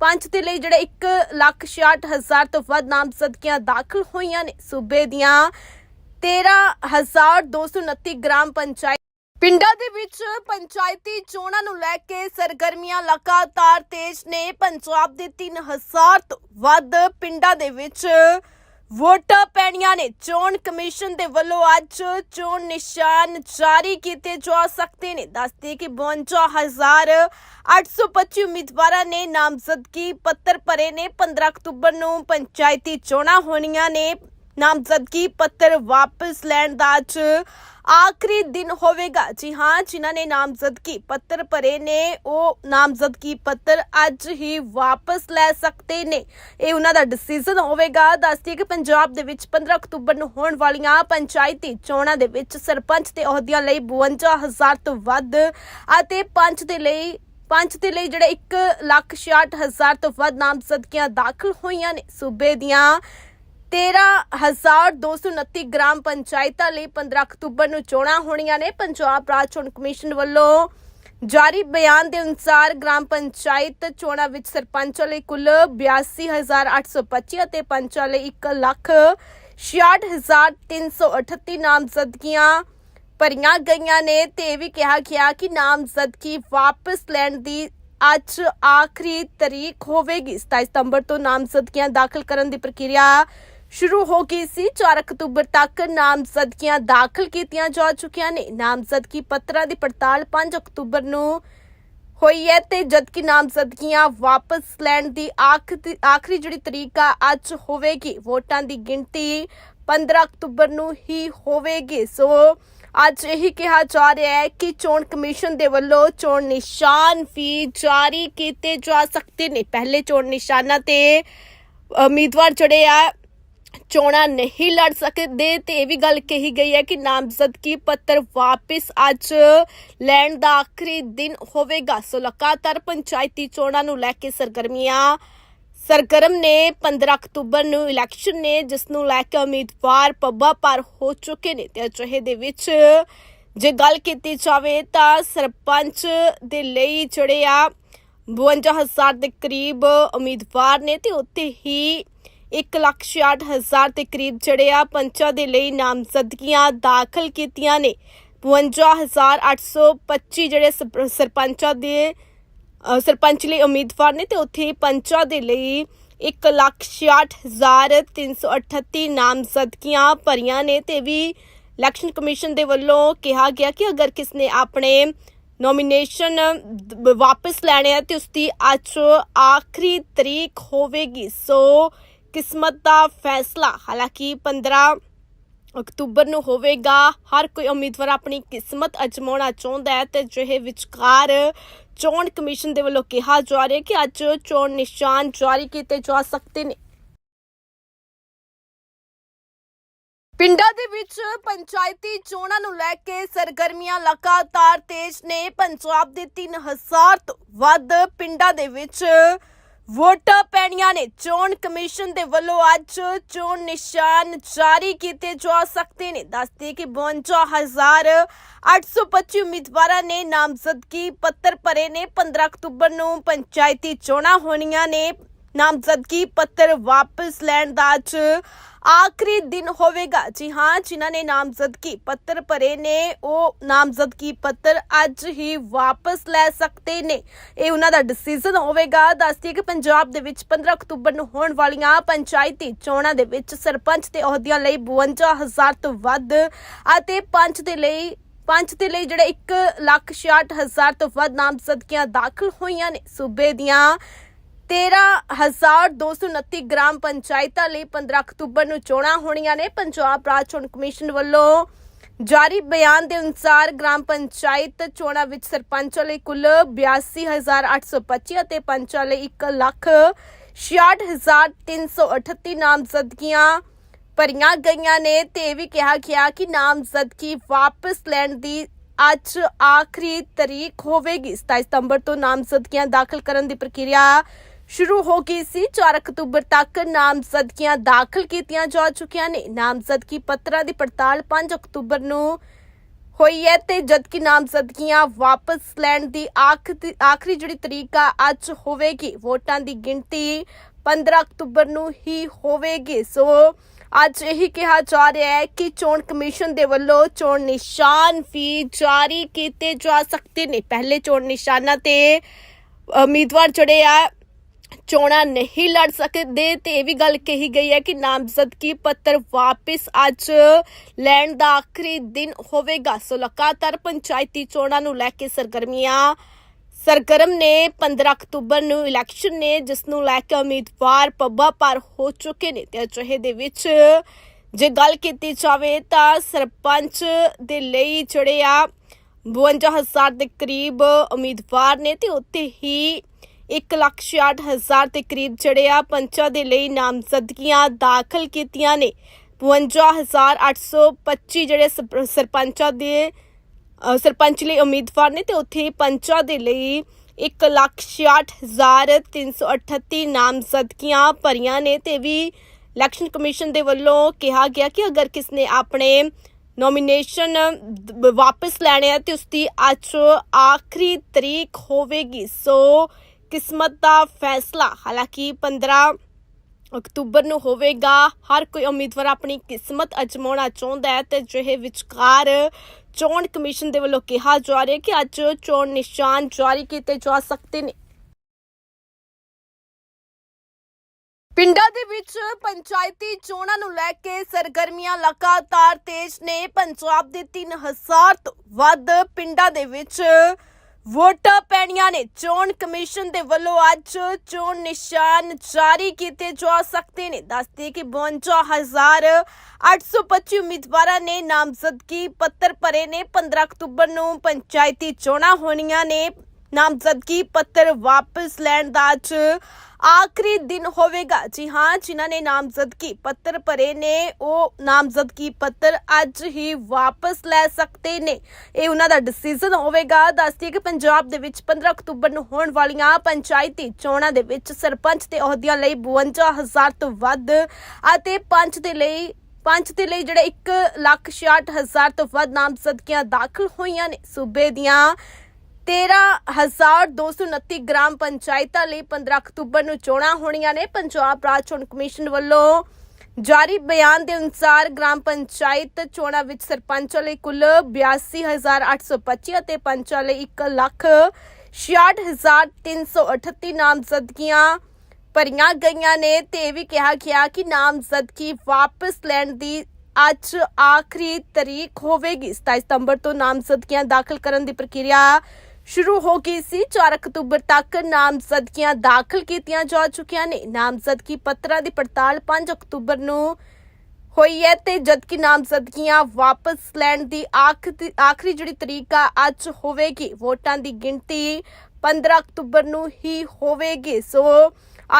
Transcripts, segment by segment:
ਪੰਜ ਦੇ ਲਈ ਜਿਹੜੇ 166000 ਤੋਂ ਵੱਧ ਨਾਮਜ਼ਦਗੀਆਂ ਦਾਖਲ ਹੋਈਆਂ ਨੇ। ਸੂਬੇ ਦੀਆਂ 13229 ਗ੍ਰਾਮ ਪੰਚਾਇਤ ਪਿੰਡਾਂ ਦੇ ਵਿੱਚ ਪੰਚਾਇਤੀ ਚੋਣਾਂ ਨੂੰ ਲੈ ਕੇ ਸਰਗਰਮੀਆਂ ਲਗਾਤਾਰ ਤੇਜ਼ ਨੇ। ਪੰਜਾਬ ਦੇ 3000 ਤੋਂ ਵੱਧ ਪਿੰਡਾਂ ਦੇ ਵਿੱਚ ਵੋਟਾਂ ਪੈਣੀਆਂ ਨੇ। ਚੋਣ ਕਮਿਸ਼ਨ ਦੇ ਵੱਲੋਂ ਅੱਜ ਚੋਣ ਨਿਸ਼ਾਨ ਜਾਰੀ ਕੀਤੇ ਜਾ ਸਕਦੇ ਨੇ। ਦੱਸਦੇ ਕਿ 52825 ਉਮੀਦਵਾਰਾਂ ਨੇ ਨਾਮਜ਼ਦਗੀ ਪੱਤਰ ਭਰੇ ਨੇ। 15 ਅਕਤੂਬਰ ਨੂੰ ਪੰਚਾਇਤੀ ਚੋਣਾਂ ਹੋਣੀਆਂ ਨੇ। ਨਾਮਜ਼ਦਗੀ ਪੱਤਰ ਵਾਪਸ ਲੈਣ ਦਾ ਅੱਜ ਆਖਰੀ ਦਿਨ ਹੋਵੇਗਾ। ਜੀ ਹਾਂ, ਜਿਨ੍ਹਾਂ ਨੇ ਨਾਮਜ਼ਦਗੀ ਪੱਤਰ ਭਰੇ ਨੇ, ਉਹ ਨਾਮਜ਼ਦਗੀ ਪੱਤਰ ਅੱਜ ਹੀ ਵਾਪਸ ਲੈ ਸਕਦੇ ਨੇ। ਇਹ ਉਹਨਾਂ ਦਾ ਡਿਸੀਜਨ ਹੋਵੇਗਾ। ਦੱਸਦੀ ਕਿ ਪੰਜਾਬ ਦੇ ਵਿੱਚ 15 ਅਕਤੂਬਰ ਨੂੰ ਹੋਣ ਵਾਲੀਆਂ ਪੰਚਾਇਤੀ ਚੋਣਾਂ ਦੇ ਵਿੱਚ ਸਰਪੰਚ ਦੇ ਅਹੁਦਿਆਂ ਲਈ 52000 ਤੋਂ ਵੱਧ ਅਤੇ ਪੰਚ ਦੇ ਲਈ ਪੰਚ ਦੇ ਲਈ ਜਿਹੜੇ 166000 ਤੋਂ ਵੱਧ ਨਾਮਜ਼ਦਗੀਆਂ ਦਾਖਲ ਹੋਈਆਂ ਨੇ। ਸੂਬੇ ਦੀਆਂ 13229 ਗ੍ਰਾਮ ਪੰਚਾਇਤਾਂ ਲਈ 15 ਅਕਤੂਬਰ ਨੂੰ ਚੋਣਾਂ ਹੋਣੀਆਂ ਨੇ। ਪੰਜਾਬ ਰਾਜ ਚੋਣ ਕਮਿਸ਼ਨ ਵੱਲੋਂ ਜਾਰੀ ਬਿਆਨ ਦੇ ਅਨੁਸਾਰ ਗ੍ਰਾਮ ਪੰਚਾਇਤ ਚੋਣਾਂ ਵਿੱਚ ਸਰਪੰਚਾਂ ਲਈ ਕੁੱਲ 82825 ਅਤੇ ਪੰਚਾਂ ਲਈ 1 ਲੱਖ 66338 ਨਾਮਜ਼ਦਗੀਆਂ ਭਰੀਆਂ ਗਈਆਂ ਨੇ। ਤੇ ਇਹ ਵੀ ਕਿਹਾ ਗਿਆ ਕਿ ਨਾਮਜ਼ਦਗੀ ਵਾਪਸ ਲੈਣ ਦੀ ਅੱਜ ਆਖਰੀ ਤਰੀਕ ਹੋਵੇਗੀ। 27 ਸਤੰਬਰ ਤੋਂ ਨਾਮਜ਼ਦਗੀਆਂ ਦਾਖਲ ਕਰਨ ਦੀ ਪ੍ਰਕਿਰਿਆ ਸ਼ੁਰੂ ਹੋ ਗਈ ਸੀ। 4 ਅਕਤੂਬਰ ਤੱਕ ਨਾਮਜ਼ਦਗੀਆਂ ਦਾਖਲ ਕੀਤੀਆਂ ਜਾ ਚੁੱਕੀਆਂ ਨੇ। ਨਾਮਜ਼ਦਗੀ ਪੱਤਰਾਂ ਦੀ ਪੜਤਾਲ 5 ਅਕਤੂਬਰ ਨੂੰ ਹੋਈ ਹੈ ਤੇ ਜਦਕਿ ਨਾਮਜ਼ਦਗੀਆਂ ਵਾਪਸ ਲੈਣ ਦੀ ਆਖ- ਆਖਰੀ ਜਿਹੜੀ ਤਰੀਕ ਆ, ਅੱਜ ਹੋਵੇਗੀ। ਵੋਟਾਂ ਦੀ ਗਿਣਤੀ 15 ਅਕਤੂਬਰ ਨੂੰ ਹੀ ਹੋਵੇਗੀ। ਸੋ ਅੱਜ ਇਹੀ ਕਿਹਾ ਜਾ ਰਿਹਾ ਹੈ ਕਿ ਚੋਣ ਕਮਿਸ਼ਨ ਦੇ ਵੱਲੋਂ ਚੋਣ ਨਿਸ਼ਾਨ ਵੀ ਜਾਰੀ ਕੀਤੇ ਜਾ ਸਕਦੇ ਨੇ। ਪਹਿਲੇ ਚੋਣ ਨਿਸ਼ਾਨਾਂ ਤੇ ਉਮੀਦਵਾਰ ਜਿਹੜੇ ਆ ਚੋਣਾਂ ਨਹੀਂ ਲੜ ਸਕਦੇ ਤੇ ਇਹ ਵੀ ਗੱਲ ਕਹੀ ਗਈ ਹੈ ਕਿ ਨਾਮਜ਼ਦਗੀ ਪੱਤਰ ਵਾਪਸ ਅੱਜ ਲੈਣ ਦਾ ਆਖਰੀ ਦਿਨ ਹੋਵੇਗਾ। ਸੋ ਲਗਾਤਾਰ ਪੰਚਾਇਤੀ ਚੋਣਾਂ ਨੂੰ ਲੈ ਕੇ ਸਰਗਰਮੀਆਂ, ਸਰਗਰਮ ਨੇ 15 ਅਕਤੂਬਰ ਨੂੰ ਇਲੈਕਸ਼ਨ ਨੇ, ਜਿਸ ਨੂੰ ਲੈ ਕੇ ਉਮੀਦਵਾਰ ਪੱਬਾ ਪਰ ਹੋ ਚੁੱਕੇ ਨੇ ਤੇ ਅਜਿਹੇ ਦੇ ਵਿੱਚ ਜੇ ਗੱਲ ਕੀਤੀ ਜਾਵੇ ਤਾਂ ਸਰਪੰਚ ਦੇ ਲਈ ਜਿਹੜੇ ਆ 52000 ਦੇ ਕਰੀਬ ਉਮੀਦਵਾਰ ਨੇ ਤੇ ਉੱਤੇ ਹੀ 166000 ਦੇ ਕਰੀਬ ਜਿਹੜੇ ਆ ਪੰਚਾਂ ਦੇ ਲਈ ਨਾਮਜ਼ਦਗੀਆਂ ਦਾਖਲ ਕੀਤੀਆਂ ਨੇ। 52825 ਜਿਹੜੇ ਸਰਪ- ਸਰਪੰਚਾਂ ਦੇ ਸਰਪੰਚ ਲਈ ਉਮੀਦਵਾਰ ਨੇ ਤੇ ਉੱਥੇ ਪੰਚਾਂ ਦੇ ਲਈ 166338 ਨਾਮਜ਼ਦਗੀਆਂ ਭਰੀਆਂ ਨੇ ਤੇ ਵੀ ਇਲੈਕਸ਼ਨ ਕਮਿਸ਼ਨ ਦੇ ਵੱਲੋਂ ਕਿਹਾ ਗਿਆ ਕਿ ਅਗਰ ਕਿਸ ਨੇ ਆਪਣੇ ਨੋਮੀਨੇਸ਼ਨ ਵਾਪਸ ਲੈਣੇ ਆ ਤੇ ਉਸ ਦੀ ਅੱਜ ਆਖਰੀ ਤਰੀਕ ਹੋਵੇਗੀ, ਸੋ ਕਿਸਮਤ ਦਾ ਫੈਸਲਾ। ਹਾਲਾਂਕਿ 15 ਅਕਤੂਬਰ ਨੂੰ ਹੋਵੇਗਾ। ਹਰ ਕੋਈ ਉਮੀਦਵਾਰ ਆਪਣੀ ਕਿਸਮਤ ਅਜਮਾਉਣਾ ਚਾਹੁੰਦਾ ਹੈ ਤੇ ਜਿਹੇ ਵਿਚਕਾਰ ਚੋਣ ਕਮਿਸ਼ਨ ਦੇ ਵੱਲੋਂ ਕਿਹਾ ਜਾ ਰਿਹਾ ਕਿ ਅੱਜ ਚੋਣ ਨਿਸ਼ਾਨ ਜਾਰੀ ਕੀਤੇ ਜਾ ਸਕਦੇ ਨੇ। ਪਿੰਡਾਂ ਦੇ ਵਿੱਚ ਪੰਚਾਇਤੀ ਚੋਣਾਂ ਨੂੰ ਲੈ ਕੇ ਸਰਗਰਮੀਆਂ ਲਗਾਤਾਰ ਤੇਜ਼ ਨੇ। ਪੰਜਾਬ ਦੇ 3000 ਤੋਂ ਵੱਧ ਪਿੰਡਾਂ ਦੇ ਵਿੱਚ ਵੋਟਾਂ ਪੈਣੀਆਂ ਨੇ। ਚੋਣ ਕਮਿਸ਼ਨ ਦੇ ਵੱਲੋਂ ਅੱਜ ਚੋਣ ਨਿਸ਼ਾਨ ਜਾਰੀ ਕੀਤੇ ਜਾ ਸਕਦੇ ਨੇ। ਦੱਸਦੇ ਕਿ 52825 ਉਮੀਦਵਾਰਾਂ ਨੇ ਨਾਮਜ਼ਦਗੀ ਪੱਤਰ ਭਰੇ ਨੇ। 15 ਅਕਤੂਬਰ ਨੂੰ ਪੰਚਾਇਤੀ ਚੋਣਾਂ ਹੋਣੀਆਂ ਨੇ। ਨਾਮਜ਼ਦਗੀ ਪੱਤਰ ਵਾਪਸ ਲੈਣ ਦਾ ਅੱਜ ਆਖਰੀ ਦਿਨ ਹੋਵੇਗਾ। ਜੀ ਹਾਂ, ਜਿਨ੍ਹਾਂ ਨੇ ਨਾਮਜ਼ਦਗੀ ਪੱਤਰ ਭਰੇ ਨੇ, ਉਹ ਨਾਮਜ਼ਦਗੀ ਪੱਤਰ ਅੱਜ ਹੀ ਵਾਪਸ ਲੈ ਸਕਦੇ ਨੇ। ਇਹ ਉਹਨਾਂ ਦਾ ਡਿਸੀਜਨ ਹੋਵੇਗਾ। ਦੱਸਦੀ ਕਿ ਪੰਜਾਬ ਦੇ ਵਿੱਚ 15 ਅਕਤੂਬਰ ਨੂੰ ਹੋਣ ਵਾਲੀਆਂ ਪੰਚਾਇਤੀ ਚੋਣਾਂ ਦੇ ਵਿੱਚ ਸਰਪੰਚ ਦੇ ਅਹੁਦਿਆਂ ਲਈ 52000 ਤੋਂ ਵੱਧ ਅਤੇ ਪੰਚ ਦੇ ਲਈ ਪੰਚ ਦੇ ਲਈ ਜਿਹੜੇ 166000 ਤੋਂ ਵੱਧ ਨਾਮਜ਼ਦਗੀਆਂ ਦਾਖਲ ਹੋਈਆਂ ਨੇ। ਸੂਬੇ ਦੀਆਂ 13229 ਗ੍ਰਾਮ ਪੰਚਾਇਤਾਂ ਲਈ 15 ਅਕਤੂਬਰ ਨੂੰ ਚੋਣਾਂ ਹੋਣੀਆਂ ਨੇ। ਪੰਜਾਬ ਰਾਜ ਚੋਣ ਕਮਿਸ਼ਨ ਵੱਲੋਂ ਜਾਰੀ ਬਿਆਨ ਦੇ ਅਨੁਸਾਰ ਗ੍ਰਾਮ ਪੰਚਾਇਤ ਚੋਣਾਂ ਵਿੱਚ ਸਰਪੰਚਾਂ ਲਈ ਕੁੱਲ 82825 ਅਤੇ ਪੰਚਾਂ ਲਈ 1 ਲੱਖ 66338 ਨਾਮਜ਼ਦਗੀਆਂ ਭਰੀਆਂ ਗਈਆਂ ਨੇ ਤੇ ਇਹ ਵੀ ਕਿਹਾ ਗਿਆ ਕਿ ਨਾਮਜ਼ਦਗੀ ਵਾਪਸ ਲੈਣ ਦੀ ਅੱਜ ਆਖਰੀ ਤਰੀਕ ਹੋਵੇਗੀ। 27 ਸਤੰਬਰ ਤੋਂ ਨਾਮਜ਼ਦਗੀਆਂ ਦਾਖਲ ਕਰਨ ਦੀ ਪ੍ਰਕਿਰਿਆ ਸ਼ੁਰੂ ਹੋ ਗਈ ਸੀ। 4 ਅਕਤੂਬਰ ਤੱਕ ਨਾਮਜ਼ਦਗੀਆਂ ਦਾਖਲ ਕੀਤੀਆਂ ਜਾ ਚੁੱਕੀਆਂ ਨੇ। ਨਾਮਜ਼ਦਗੀ ਪੱਤਰਾਂ ਦੀ ਪੜਤਾਲ 5 ਅਕਤੂਬਰ ਨੂੰ ਹੋਈ ਹੈ ਤੇ ਜਦਕਿ ਨਾਮਜ਼ਦਗੀਆਂ ਵਾਪਸ ਲੈਣ ਦੀ ਆਖਰੀ ਜਿਹੜੀ ਤਰੀਕ ਆ, ਅੱਜ ਹੋਵੇਗੀ। ਵੋਟਾਂ ਦੀ ਗਿਣਤੀ 15 ਅਕਤੂਬਰ ਨੂੰ ਹੀ ਹੋਵੇਗੀ। ਸੋ ਅੱਜ ਇਹੀ ਕਿਹਾ ਜਾ ਰਿਹਾ ਹੈ ਕਿ ਚੋਣ ਕਮਿਸ਼ਨ ਦੇ ਵੱਲੋਂ ਚੋਣ ਨਿਸ਼ਾਨ ਵੀ ਜਾਰੀ ਕੀਤੇ ਜਾ ਸਕਦੇ ਨੇ। ਪਹਿਲੇ ਚੋਣ ਨਿਸ਼ਾਨਾਂ ਤੇ ਉਮੀਦਵਾਰ ਜਿਹੜੇ ਆ ਚੋਣਾਂ ਨਹੀਂ ਲੜ ਸਕਦੇ ਤੇ ਇਹ ਵੀ ਗੱਲ ਕਹੀ ਗਈ ਹੈ ਕਿ ਨਾਮਜ਼ਦਗੀ ਪੱਤਰ ਵਾਪਸ ਅੱਜ ਲੈਣ ਦਾ ਆਖਰੀ ਦਿਨ ਹੋਵੇਗਾ। ਸੋ ਲਗਾਤਾਰ ਪੰਚਾਇਤੀ ਚੋਣਾਂ ਨੂੰ ਲੈ ਕੇ ਸਰਗਰਮੀਆਂ, ਸਰਗਰਮ ਨੇ 15 ਅਕਤੂਬਰ ਨੂੰ ਇਲੈਕਸ਼ਨ ਨੇ, ਜਿਸ ਨੂੰ ਲੈ ਕੇ ਉਮੀਦਵਾਰ ਪੱਬਾ ਪਰ ਹੋ ਚੁੱਕੇ ਨੇ ਤੇ ਅਜਿਹੇ ਦੇ ਵਿੱਚ ਜੇ ਗੱਲ ਕੀਤੀ ਜਾਵੇ ਤਾਂ ਸਰਪੰਚ ਦੇ ਲਈ ਜਿਹੜੇ ਆ 52000 ਦੇ ਕਰੀਬ ਉਮੀਦਵਾਰ ਨੇ ਤੇ ਉੱਤੇ ਹੀ 166000 ਦੇ ਕਰੀਬ ਜਿਹੜੇ ਆ ਪੰਚਾਂ ਦੇ ਲਈ ਨਾਮਜ਼ਦਗੀਆਂ ਦਾਖਲ ਕੀਤੀਆਂ ਨੇ। 52825 ਜਿਹੜੇ ਸਰਪ- ਸਰਪੰਚਾਂ ਦੇ ਸਰਪੰਚ ਲਈ ਉਮੀਦਵਾਰ ਨੇ ਤੇ ਉੱਥੇ ਪੰਚਾਂ ਦੇ ਲਈ 166338 ਨਾਮਜ਼ਦਗੀਆਂ ਭਰੀਆਂ ਨੇ ਤੇ ਵੀ ਇਲੈਕਸ਼ਨ ਕਮਿਸ਼ਨ ਦੇ ਵੱਲੋਂ ਕਿਹਾ ਗਿਆ ਕਿ ਅਗਰ ਕਿਸਨੇ ਆਪਣੇ ਨੋਮੀਨੇਸ਼ਨ ਵਾਪਸ ਲੈਣੇ ਆ ਤੇ ਉਸ ਦੀ ਅੱਜ ਆਖਰੀ ਤਰੀਕ ਹੋਵੇਗੀ, ਸੋ ਕਿਸਮਤ ਦਾ ਫੈਸਲਾ। ਹਾਲਾਂਕਿ 15 ਅਕਤੂਬਰ ਨੂੰ ਹੋਵੇਗਾ। ਹਰ ਕੋਈ ਉਮੀਦਵਾਰ ਆਪਣੀ ਕਿਸਮਤ ਅਜਮਾਉਣਾ ਚਾਹੁੰਦਾ ਹੈ ਤੇ ਜਿਹੇ ਵਿਚਕਾਰ ਚੋਣ ਕਮਿਸ਼ਨ ਦੇ ਵੱਲੋਂ ਕਿਹਾ ਜਾ ਰਿਹਾ ਕਿ ਅੱਜ ਚੋਣ ਨਿਸ਼ਾਨ ਜਾਰੀ ਕੀਤੇ ਜਾ ਸਕਦੇ ਨੇ। ਪਿੰਡਾਂ ਦੇ ਵਿੱਚ ਪੰਚਾਇਤੀ ਚੋਣਾਂ ਨੂੰ ਲੈ ਕੇ ਸਰਗਰਮੀਆਂ ਲਗਾਤਾਰ ਤੇਜ਼ ਨੇ। ਪੰਜਾਬ ਦੇ 3000 ਤੋਂ ਵੱਧ ਪਿੰਡਾਂ ਦੇ ਵਿੱਚ ਵੋਟਾਂ ਪੈਣੀਆਂ ਨੇ। ਚੋਣ ਕਮਿਸ਼ਨ ਦੇ ਵੱਲੋਂ ਅੱਜ ਚੋਣ ਨਿਸ਼ਾਨ ਜਾਰੀ ਕੀਤੇ ਜਾ ਸਕਦੇ ਨੇ। ਦੱਸਦੇ ਕਿ 52825 ਉਮੀਦਵਾਰਾਂ ਨੇ ਨਾਮਜ਼ਦਗੀ ਪੱਤਰ ਭਰੇ ਨੇ। 15 ਅਕਤੂਬਰ ਨੂੰ ਪੰਚਾਇਤੀ ਚੋਣਾਂ ਹੋਣੀਆਂ ਨੇ। ਨਾਮਜ਼ਦਗੀ ਪੱਤਰ ਵਾਪਸ ਲੈਣ ਦਾ ਅੱਜ ਆਖਰੀ ਦਿਨ ਹੋਵੇਗਾ। ਜੀ ਹਾਂ, ਜਿਨ੍ਹਾਂ ਨੇ ਨਾਮਜ਼ਦਗੀ ਪੱਤਰ ਭਰੇ ਨੇ, ਉਹ ਨਾਮਜ਼ਦਗੀ ਪੱਤਰ ਅੱਜ ਹੀ ਵਾਪਸ ਲੈ ਸਕਦੇ ਨੇ। ਇਹ ਉਹਨਾਂ ਦਾ ਡਿਸੀਜਨ ਹੋਵੇਗਾ। ਦੱਸਦੀ ਕਿ ਪੰਜਾਬ ਦੇ ਵਿੱਚ 15 ਅਕਤੂਬਰ ਨੂੰ ਹੋਣ ਵਾਲੀਆਂ ਪੰਚਾਇਤੀ ਚੋਣਾਂ ਦੇ ਵਿੱਚ ਸਰਪੰਚ ਦੇ ਅਹੁਦਿਆਂ ਲਈ 52000 ਤੋਂ ਵੱਧ ਅਤੇ ਪੰਚ ਦੇ ਲਈ ਪੰਚ ਦੇ ਲਈ ਜਿਹੜੇ 166000 ਤੋਂ ਵੱਧ ਨਾਮਜ਼ਦਗੀਆਂ ਦਾਖਲ ਹੋਈਆਂ ਨੇ। ਸੂਬੇ ਦੀਆਂ 13229 ਗ੍ਰਾਮ ਪੰਚਾਇਤਾਂ ਲਈ 15 ਅਕਤੂਬਰ ਨੂੰ ਚੋਣਾਂ ਹੋਣੀਆਂ ਨੇ। ਪੰਜਾਬ ਰਾਜ ਚੋਣ ਕਮਿਸ਼ਨ ਵੱਲੋਂ ਜਾਰੀ ਬਿਆਨ ਦੇ ਅਨੁਸਾਰ ਗ੍ਰਾਮ ਪੰਚਾਇਤ ਚੋਣਾਂ ਵਿੱਚ ਸਰਪੰਚਾਂ ਲਈ ਕੁੱਲ 82825 ਅਤੇ ਪੰਚਾਂ ਲਈ 1 ਲੱਖ 66338 ਨਾਮਜ਼ਦਗੀਆਂ ਭਰੀਆਂ ਗਈਆਂ ਨੇ ਤੇ ਇਹ ਵੀ ਕਿਹਾ ਗਿਆ ਕਿ ਨਾਮਜ਼ਦਗੀ ਵਾਪਸ ਲੈਣ ਦੀ ਅੱਜ ਆਖਰੀ ਤਰੀਕ ਹੋਵੇਗੀ। 27 ਸਤੰਬਰ ਤੋਂ ਨਾਮਜ਼ਦਗੀਆਂ ਦਾਖਲ ਕਰਨ ਦੀ ਪ੍ਰਕਿਰਿਆ ਸ਼ੁਰੂ ਹੋ ਗਈ ਸੀ। 4 ਅਕਤੂਬਰ ਤੱਕ ਨਾਮਜ਼ਦਗੀਆਂ ਦਾਖਲ ਕੀਤੀਆਂ ਜਾ ਚੁੱਕੀਆਂ ਨੇ। ਨਾਮਜ਼ਦਗੀ ਪੱਤਰਾਂ ਦੀ ਪੜਤਾਲ 5 ਅਕਤੂਬਰ ਨੂੰ ਹੋਈ ਹੈ ਤੇ ਜਦਕਿ ਨਾਮਜ਼ਦਗੀਆਂ ਵਾਪਸ ਲੈਣ ਦੀ ਆਖਰੀ ਜਿਹੜੀ ਤਰੀਕ ਆ, ਅੱਜ ਹੋਵੇਗੀ। ਵੋਟਾਂ ਦੀ ਗਿਣਤੀ 15 ਅਕਤੂਬਰ ਨੂੰ ਹੀ ਹੋਵੇਗੀ। ਸੋ